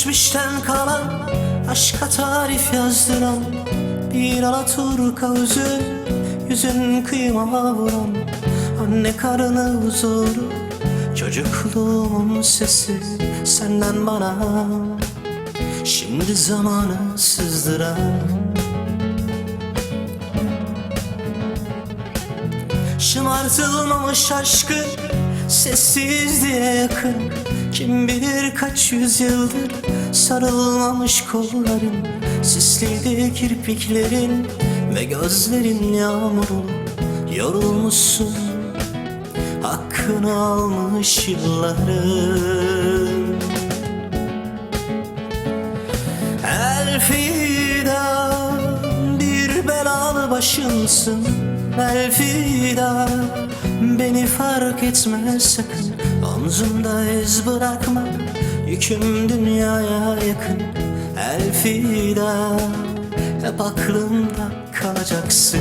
geçmişten kalan Aşka tarif yazdıran Bir Alaturka üzü Yüzün kıyıma vuran Anne karını huzuru Çocukluğumun sesi Senden bana. Şimdi zamanı sızdıran Şımartılmamış aşkı Sessizliğe yakın Kim bilir kaç yüzyıldır Sarılmamış kolların Sisliydi kirpiklerin Ve gözlerin yağmurlu Yorulmuşsun Hakkını almış yılların Elfida bir belalı başımsın. Elfida beni fark etme sakın. Omzumda iz bırakma yüküm dünyaya yakın Elfida hep aklımda kalacaksın.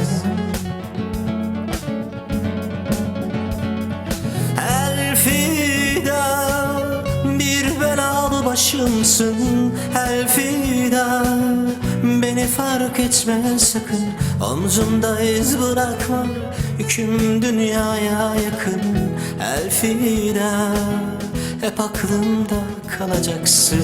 Elfida bir belalı başımsın. Elfida beni fark etme sakın. Omzumda iz bırakma yüküm dünyaya yakın. Elfida hep aklımda kalacaksın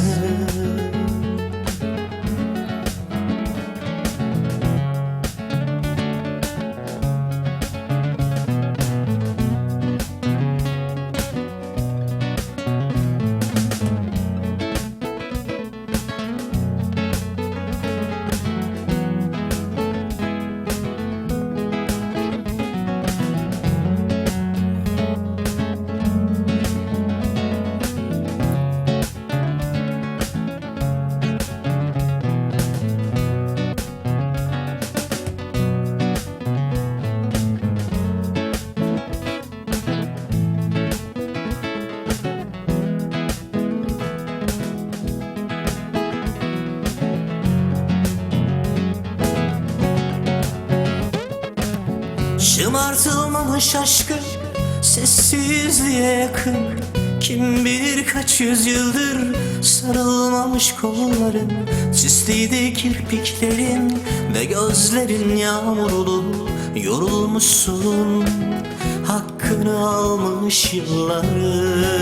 Şımartılmamış aşkı Sessizliğe yakın. Kim bilir kaç yüzyıldır Sarılmamış kolların Sisliydi kirpiklerin Ve gözlerin yağmurlu Yorulmuşsun. Hakkını almış yılların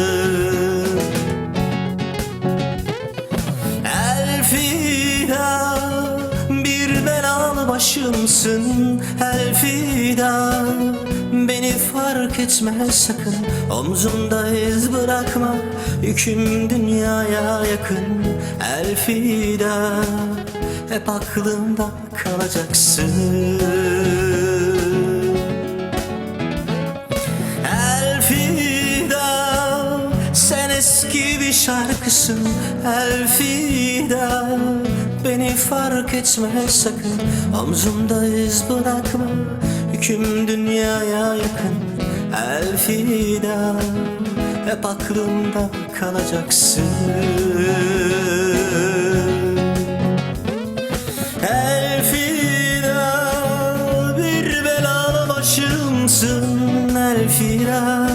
başımsın Elfida beni fark etme sakın Omzumda iz bırakma. Yüküm dünyaya yakın Elfida hep aklımda kalacaksın. Elfida sen eski bir şarkısın. Elfida beni fark etme sakın. Omzumda iz bırakma. Yüküm dünyaya yakın. Elfida hep aklımda kalacaksın. Elfida bir belalı başımsın. Elfida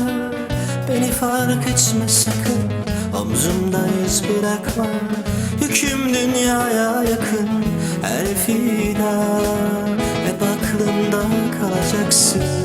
Beni fark etme sakın Omzumda iz bırakma Yüküm dünyaya yakın. Elfida Hep aklımda kalacaksın